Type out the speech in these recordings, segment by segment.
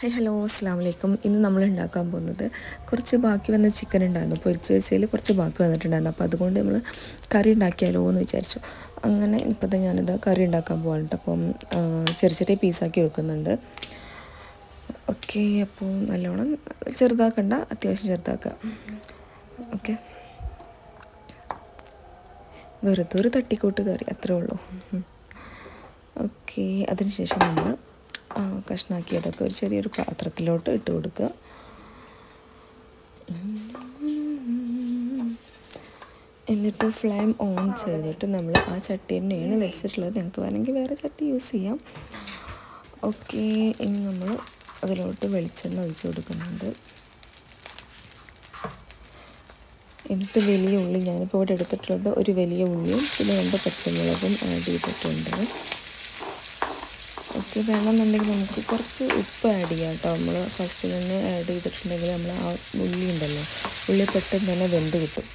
Hi hello അസ്സാം വലൈക്കും ഇന്ന് നമ്മൾ ഉണ്ടാക്കാൻ പോകുന്നത് കുറച്ച് ബാക്കി വന്ന ചിക്കൻ ഉണ്ടായിരുന്നു. പൊരിച്ച് വെച്ചതിൽ കുറച്ച് ബാക്കി വന്നിട്ടുണ്ടായിരുന്നു. അപ്പോൾ അതുകൊണ്ട് നമ്മൾ കറി ഉണ്ടാക്കിയാലോ എന്ന് വിചാരിച്ചു. അങ്ങനെ ഇപ്പോഴത്തെ ഞാനിത് കറി ഉണ്ടാക്കാൻ പോകാനുണ്ട് അപ്പം ചെറിയ ചെറിയ പീസാക്കി വെക്കുന്നുണ്ട്. ഓക്കെ അപ്പോൾ നല്ലോണം ചെറുതാക്കണ്ട. അത്യാവശ്യം ചെറുതാക്കുക. ഓക്കെ. വെറുതെ ഒരു തട്ടിക്കൂട്ട് കറി അത്രേ ഉള്ളൂ. ഓക്കെ അതിനുശേഷം നമ്മൾ കഷ്ണാക്കിയതൊക്കെ ഒരു ചെറിയൊരു പാത്രത്തിലോട്ട് ഇട്ട് കൊടുക്കുക. എന്നിട്ട് ഫ്ലെയിം ഓൺ ചെയ്തിട്ട് നമ്മൾ ആ ചട്ടി തന്നെയാണ് വെച്ചിട്ടുള്ളത് നിങ്ങൾക്ക് വേണമെങ്കിൽ വേറെ ചട്ടി യൂസ് ചെയ്യാം. ഓക്കെ ഇനി നമ്മൾ അതിലോട്ട് വെളിച്ചെണ്ണ ഒഴിച്ച് കൊടുക്കുന്നുണ്ട്. എന്നിട്ട് വലിയ ഉള്ളി ഞാനിപ്പോൾ ഇവിടെ എടുത്തിട്ടുള്ളത് ഒരു വലിയ ഉള്ളിയും പിന്നെ രണ്ട് പച്ചമുളകും ആഡ് ചെയ്തിട്ടുണ്ട്. ഓക്കെ വേണമെന്നുണ്ടെങ്കിൽ നമുക്ക് കുറച്ച് ഉപ്പ് ആഡ് ചെയ്യാം കേട്ടോ. നമ്മൾ ഫസ്റ്റ് തന്നെ ആഡ് ചെയ്തിട്ടുണ്ടെങ്കിൽ നമ്മൾ ആ ഉള്ളി ഉണ്ടല്ലോ ഉള്ളി പെട്ടെന്ന് തന്നെ വെന്ത് കിട്ടും.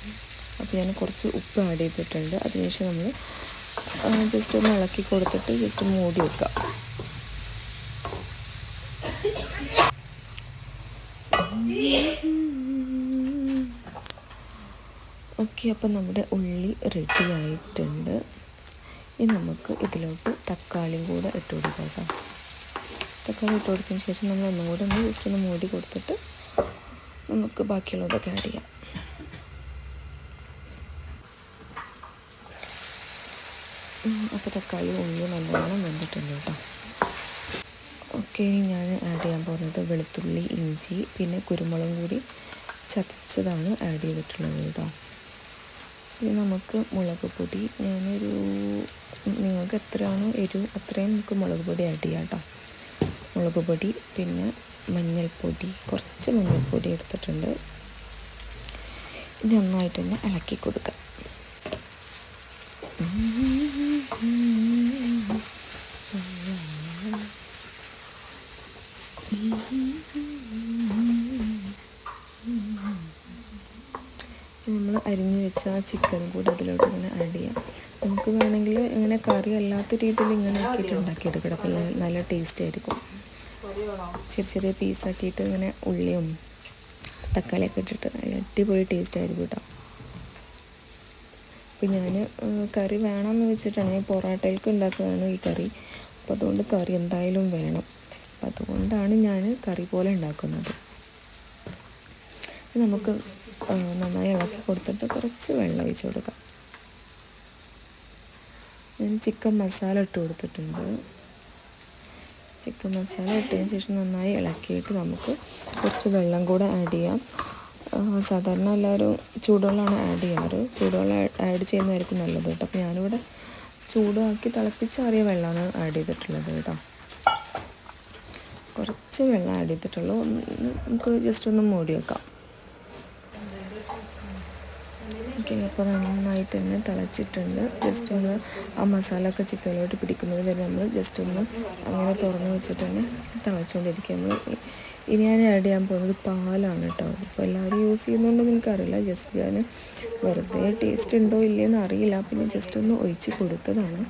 അപ്പോൾ ഞാൻ കുറച്ച് ഉപ്പ് ആഡ് ചെയ്തിട്ടുണ്ട്. അതിനുശേഷം നമ്മൾ ജസ്റ്റ് ഒന്ന് ഇളക്കി കൊടുത്തിട്ട് ജസ്റ്റ് മൂടി വെക്കാം. ഓക്കെ അപ്പം നമ്മുടെ ഉള്ളി റെഡി ആയിട്ടുണ്ട്. ഇനി നമുക്ക് ഇതിലോട്ട് തക്കാളിയും കൂടെ ഇട്ട് കൊടുക്കാം. തക്കാളി ഇട്ട് കൊടുത്തതിന് ശേഷം നമ്മൾ ഒന്നും കൂടെ ഒന്ന് ജസ്റ്റ് ഒന്ന് മൂടി കൊടുത്തിട്ട് നമുക്ക് ബാക്കിയുള്ളതൊക്കെ ആഡ് ചെയ്യാം. അപ്പോൾ തക്കാളി ഉള്ളി നല്ലോണം വെന്തിട്ടുണ്ട് കേട്ടോ. ഓക്കെ ഞാൻ ആഡ് ചെയ്യാൻ പോകുന്നത് വെളുത്തുള്ളി ഇഞ്ചി പിന്നെ കുരുമുളകും കൂടി ചതച്ചതാണ് ആഡ് ചെയ്തിട്ടുള്ളത് കേട്ടോ. ഇനി നമുക്ക് മുളക് പൊടി. ഞാനൊരു നിങ്ങൾക്ക് എത്രയാണോ എരിവ് അത്രയും നമുക്ക് മുളക് പൊടി ആഡ് ചെയ്യാം കേട്ടോ മുളക് പൊടി പിന്നെ മഞ്ഞൾപ്പൊടി കുറച്ച് മഞ്ഞൾപ്പൊടി എടുത്തിട്ടുണ്ട്. ഇത് നന്നായിട്ട് തന്നെ ഇളക്കി കൊടുക്കാം. നമ്മൾ അരിഞ്ഞു വെച്ച ആ ചിക്കനും കൂടി അതിലോട്ട് ഇങ്ങനെ ആഡ് ചെയ്യാം. നമുക്ക് വേണമെങ്കിൽ ഇങ്ങനെ കറി അല്ലാത്ത രീതിയിൽ ഇങ്ങനെ ആക്കിയിട്ട് ഉണ്ടാക്കിയെടുക്കണം അപ്പം നല്ല ടേസ്റ്റ് ആയിരിക്കും. ചെറിയ ചെറിയ പീസാക്കിയിട്ട് ഇങ്ങനെ ഉള്ളിയും തക്കാളിയൊക്കെ ഇട്ടിട്ട് നല്ല അടിപൊളി ടേസ്റ്റ് ആയിരിക്കും കേട്ടോ അപ്പം ഞാൻ കറി വേണമെന്ന് വെച്ചിട്ടാണ് ഞാൻ ഉണ്ടാക്കുകയാണ് ഉണ്ടാക്കുന്നതാണ് ഈ കറി. അപ്പോൾ അതുകൊണ്ട് കറി എന്തായാലും വേണം. അപ്പം അതുകൊണ്ടാണ് ഞാൻ കറി പോലെ ഉണ്ടാക്കുന്നത്. നമുക്ക് നന്നായി ഇളക്കി കൊടുത്തിട്ട് കുറച്ച് വെള്ളം ഒഴിച്ച് കൊടുക്കാം. ഞാൻ ചിക്കൻ മസാല ഇട്ട് കൊടുത്തിട്ടുണ്ട്. ചിക്കൻ മസാല ഇട്ടതിന് ശേഷം നന്നായി ഇളക്കിയിട്ട് നമുക്ക് കുറച്ച് വെള്ളം കൂടെ ആഡ് ചെയ്യാം. സാധാരണ എല്ലാവരും ചൂടുവെള്ളമാണ് ആഡ് ചെയ്യാറ്. ചൂടുവെള്ളം ആഡ് ചെയ്യുന്നതായിരിക്കും നല്ലത് കേട്ടോ. അപ്പോൾ ഞാനിവിടെ ചൂടാക്കി തിളപ്പിച്ചാറിയ വെള്ളമാണ് ആഡ് ചെയ്തിട്ടുള്ളത് കേട്ടോ. കുറച്ച് വെള്ളം ആഡ് ചെയ്തിട്ടുള്ളൂ. നമുക്ക് ജസ്റ്റ് ഒന്ന് മൂടി വെക്കാം. ഓക്കെ അപ്പോൾ നന്നായിട്ട് തന്നെ തിളച്ചിട്ടുണ്ട്. ജസ്റ്റ് ഒന്ന് ആ മസാല ഒക്കെ ചിക്കനിലോട്ട് പിടിക്കുന്നത് വരെ നമ്മൾ ജസ്റ്റ് ഒന്ന് അങ്ങനെ തുറന്ന് വെച്ചിട്ട് തന്നെ തിളച്ചുകൊണ്ടിരിക്കുക നമ്മൾ ഇനി ഞാൻ ആഡ് ചെയ്യാൻ പോകുന്നത് പാലാണ് കേട്ടോ. ഇപ്പോൾ എല്ലാവരും യൂസ് ചെയ്യുന്നുണ്ടെന്ന് എനിക്കറിയില്ല. ജസ്റ്റ് ഞാൻ വെറുതെ ടേസ്റ്റ് ഉണ്ടോ ഇല്ലയെന്ന് അറിയില്ല. പിന്നെ ജസ്റ്റ് ഒന്ന് ഒഴിച്ച് കൊടുത്തതാണ്.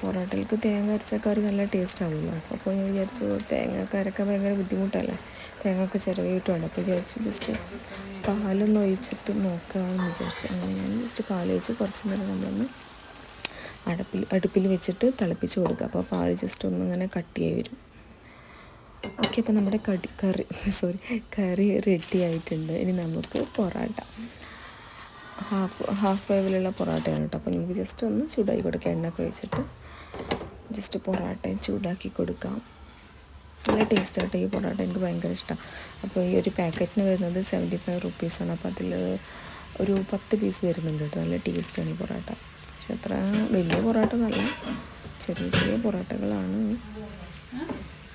പൊറോട്ടയിലേക്ക് തേങ്ങ അരച്ച കറി നല്ല ടേസ്റ്റ് ആവുമല്ലോ അപ്പോൾ ഞാൻ വിചാരിച്ചു തേങ്ങ അരക്കാൻ ഭയങ്കര ബുദ്ധിമുട്ടല്ലേ? തേങ്ങ ഒക്കെ ചിലവിട്ടുണ്ട് അപ്പോൾ വിചാരിച്ച് ജസ്റ്റ് പാലൊന്ന് ഒഴിച്ചിട്ട് നോക്കാമെന്ന് വിചാരിച്ചു. അങ്ങനെ ഞാൻ ജസ്റ്റ് പാൽ ഒഴിച്ച് കുറച്ച് നേരം നമ്മളൊന്ന് അടുപ്പിൽ അടുപ്പിൽ വെച്ചിട്ട് തിളപ്പിച്ച് കൊടുക്കുക. അപ്പോൾ പാൽ ജസ്റ്റ് ഒന്ന് ഇങ്ങനെ കട്ടിയായി വരും. ഓക്കെ അപ്പോൾ നമ്മുടെ കടി കറി സോറി കറി റെഡി ആയിട്ടുണ്ട്. ഇനി നമുക്ക് പൊറാട്ട. ഹാഫ് ഹാഫ് വേവിലുള്ള പൊറോട്ടയാണ് കേട്ടോ. അപ്പോൾ നമുക്ക് ജസ്റ്റ് ഒന്ന് ചൂടാക്കി കൊടുക്കാം. എണ്ണയൊക്കെ വെച്ചിട്ട് ജസ്റ്റ് പൊറോട്ടയും ചൂടാക്കി കൊടുക്കാം. നല്ല ടേസ്റ്റ് ആട്ടോ ഈ പൊറോട്ട. എനിക്ക് ഭയങ്കര ഇഷ്ടമാണ് അപ്പോൾ ഈ ഒരു പാക്കറ്റിന് വരുന്നത് സെവന്റി ഫൈവ് റുപ്പീസാണ് അപ്പോൾ അതിൽ ഒരു പത്ത് പീസ് വരുന്നുണ്ട് കേട്ടോ. നല്ല ടേസ്റ്റാണ് ഈ പൊറോട്ട. പക്ഷെ അത്ര വലിയ പൊറോട്ട നല്ല ചെറിയ ചെറിയ പൊറോട്ടകളാണ്.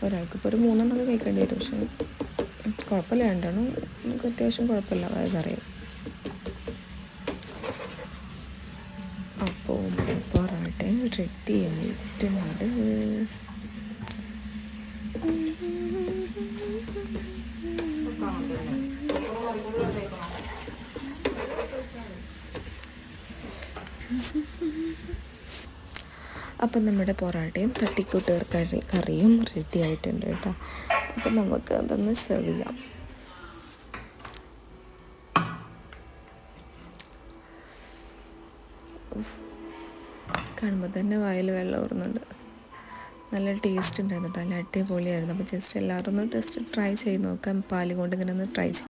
ഒരാൾക്കിപ്പോൾ ഒരു മൂന്നെണ്ണമൊക്കെ കഴിക്കേണ്ടി വരും. പക്ഷേ കുഴപ്പമില്ല. രണ്ടെണ്ണം നമുക്ക് അത്യാവശ്യം കുഴപ്പമില്ല. അതെന്നറിയാം അപ്പോൾ പൊറോട്ട റെഡി ആയിട്ടുണ്ട്. അപ്പം നമ്മുടെ പൊറാട്ടയും തട്ടിക്കൂട്ട് കറി കറിയും റെഡി ആയിട്ടുണ്ട് കേട്ടോ. അപ്പം നമുക്ക് അതൊന്ന് സെർവ് ചെയ്യാം. കാണുമ്പോൾ തന്നെ വായിൽ വെള്ളം ഊറുന്നുണ്ട്. നല്ല ടേസ്റ്റ് ഉണ്ടായിരുന്നു നല്ല അടിപൊളിയായിരുന്നു. അപ്പോൾ ജസ്റ്റ് എല്ലാവരും ഒന്ന് ടെസ്റ്റ് ട്രൈ ചെയ്ത് നോക്കാം. പാൽ കൊണ്ട് ഇങ്ങനെ ഒന്ന് ട്രൈ ചെയ്ത്